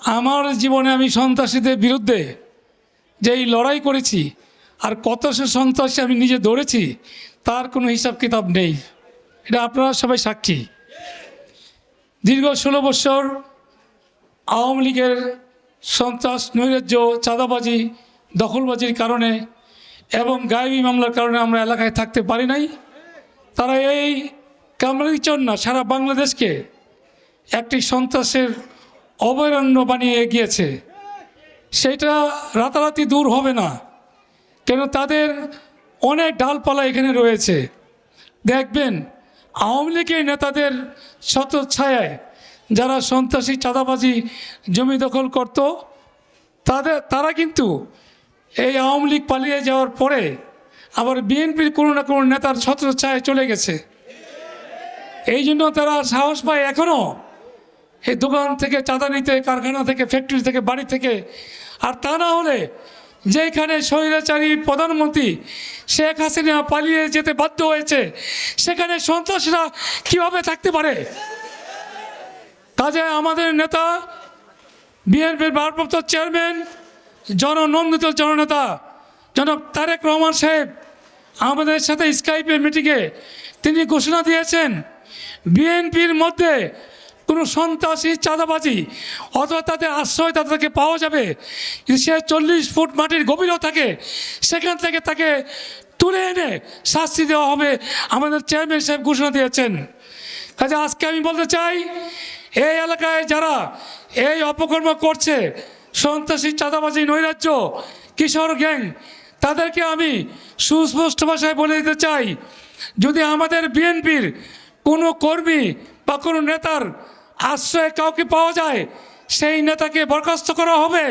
আমার জীবনে আমি সন্ত্রাসীদের বিরুদ্ধে যেই লড়াই করেছি আর কত সে সন্ত্রাসী আমি নিজে ধরেছি, তার কোনো হিসাব কিতাব নেই। এটা আপনারা সবাই সাক্ষী। দীর্ঘ ষোলো বছর আওয়ামী লীগের সন্ত্রাস, নৈরাজ্য, চাঁদাবাজি, দখলবাজির কারণে এবং গায়েবী মামলার কারণে আমরা এলাকায় থাকতে পারি নাই। তারা এই কামরাইচর না, সারা বাংলাদেশকে একটি সন্ত্রাসের অভয়ারণ্য বানিয়ে গিয়েছে। সেটা রাতারাতি দূর হবে না। কেন তাদের অনেক ডালপালা এখানে রয়েছে। দেখবেন, আওয়ামী লীগের নেতাদের শত ছায়ায় যারা সন্ত্রাসী চাঁদাবাজি জমি দখল করত, তাদের, তারা কিন্তু এই আওয়ামী লীগ পালিয়ে যাওয়ার পরে আবার বিএনপির কোনো না কোনো নেতার ছত্র ছায় চলে গেছে। এই জন্য তারা সাহস পায় এখনও এই দোকান থেকে চাঁদা নিতে, কারখানা থেকে ফ্যাক্টরি থেকে, বাড়ি থেকে। আর তা না হলে যেখানে স্বৈরাচারী প্রধানমন্ত্রী শেখ হাসিনা পালিয়ে যেতে বাধ্য হয়েছে, সেখানে সন্ত্রাসীরা কীভাবে থাকতে পারে? কাজে আমাদের নেতা, বিএনপির ভারপ্রাপ্ত চেয়ারম্যান, জননন্দিত জননেতা, জনক তারেক রহমান সাহেব, আমাদের সাথে স্কাইপের মিটিংয়ে তিনি ঘোষণা দিয়েছেন, বিএনপির মধ্যে কোনো সন্ত্রাসী, চাঁদাবাজি, অথবা তাদের আশ্রয় তাদেরকে পাওয়া যাবে। সে চল্লিশ ফুট মাটির গভীরও থাকে, সেখান থেকে তাকে তুলে এনে শাস্তি দেওয়া হবে। আমাদের চেয়ারম্যান সাহেব ঘোষণা দিয়েছেন। কাজে আজকে আমি বলতে চাই, এই এলাকায় যারা এই অপকর্ম করছে, সন্ত্রাসী, চাঁদাবাজি, নৈরাজ্য, কিশোর গ্যাং, তাদেরকে আমি সুস্পষ্ট ভাষায় বলে দিতে চাই, যদি আমাদের বিএনপির কোনো কর্মী বা কোনো নেতার আশ্রয়ে কাউকে পাওয়া যায়, সেই নেতাকে বরখাস্ত করা হবে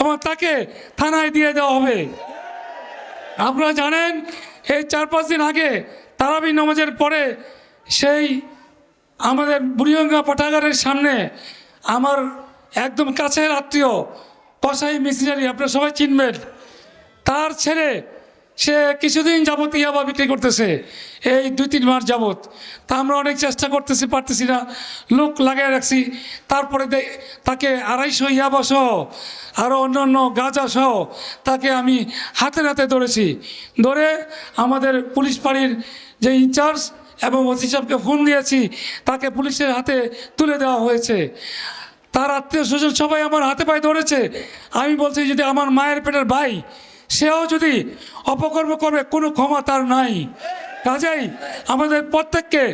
এবং তাকে থানায় দিয়ে দেওয়া হবে। আপনারা জানেন, এই চার পাঁচ দিন আগে তারাবি নামাজের পরে সেই আমাদের বুড়িগঙ্গা পাঠাগারের সামনে আমার একদম কাছের আত্মীয়, কসাই মিস্ত্রি আপনারা সবাই চিনবেন, তার ছেলে সে কিছুদিন যাবত ইয়াবা বিক্রি করতেছে। এই দুই, তিন মাস যাবত তা আমরা অনেক চেষ্টা করতেছি, পারতেছি না। লোক লাগিয়ে রাখছি। তারপরে তাকে আড়াইশো ইয়াবা সহ আরও অন্যান্য গাঁজা সহ তাকে আমি হাতে নাতে ধরেছি। ধরে আমাদের পুলিশ পাড়ির যে ইনচার্জ এবং ওসি সাহেবকে ফোন দিয়েছি, তাকে পুলিশের হাতে তুলে দেওয়া হয়েছে। তার আত্মীয় স্বজন সবাই আমার হাতে পায়ে ধরেছে। আমি বলছি, যদি আমার মায়ের পেটের ভাই সেও যদি অপকর্ম করবে, কোনো ক্ষমা তার নাই। কাজেই আমাদের প্রত্যেককে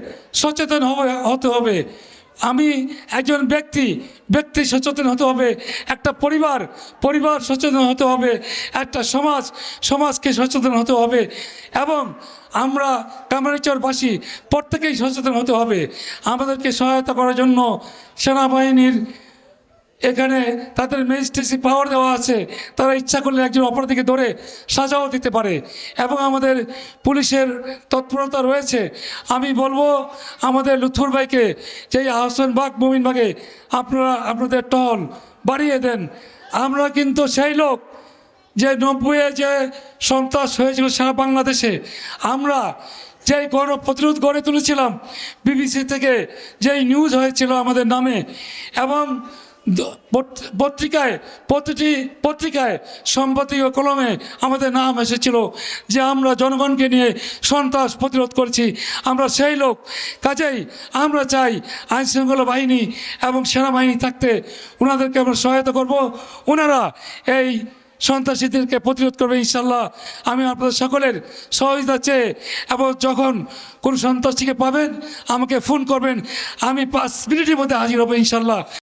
সচেতন হতে হবে। আমি একজন ব্যক্তি ব্যক্তি সচেতন হতে হবে, একটা পরিবার পরিবার সচেতন হতে হবে, একটা সমাজ, সমাজকে সচেতন হতে হবে, এবং আমরা কামারিচরবাসী প্রত্যেকেই সচেতন হতে হবে। আমাদেরকে সহায়তা করার জন্য সেনাবাহিনীর এখানে তাদের ম্যাজিস্ট্রেসি পাওয়ার দেওয়া আছে। তারা ইচ্ছা করলে একজন অপরাধীকে ধরে সাজাও দিতে পারে। এবং আমাদের পুলিশের তৎপরতা রয়েছে। আমি বলব, আমাদের লুথুর ভাইকে যে আহসান বাগ, মুমিন বাগে, আপনারা, আপনাদের টহল বাড়িয়ে দেন। আমরা কিন্তু সেই লোক যে নব্বইয়ে যে সন্ত্রাস হয়েছিল সারা বাংলাদেশে। আমরা যেই গণ প্রতিরোধ গড়ে তুলেছিলাম, বিবিসি থেকে যেই নিউজ হয়েছিল আমাদের নামে। এবং পত্রিকায়, প্রতিটি পত্রিকায় সম্পাদকীয় কলমে আমাদের নাম এসেছিল যে আমরা জনগণকে নিয়ে সন্ত্রাস প্রতিরোধ করছি। আমরা সেই লোক। কাজেই আমরা চাই আইনশৃঙ্খলা বাহিনী এবং সেনাবাহিনী থাকতে ওনাদেরকে আমরা সহায়তা করব। ওনারা এই সন্ত্রাসীদেরকে প্রতিরোধ করবে ইনশাল্লাহ আমি আপনাদের সকলের সহযোগিতা চেয়ে এবং যখন কোন সন্ত্রাসীকে পাবেন, আমাকে ফোন করবেন। আমি পাঁচ মিনিটের মধ্যে হাজির হব ইনশাল্লাহ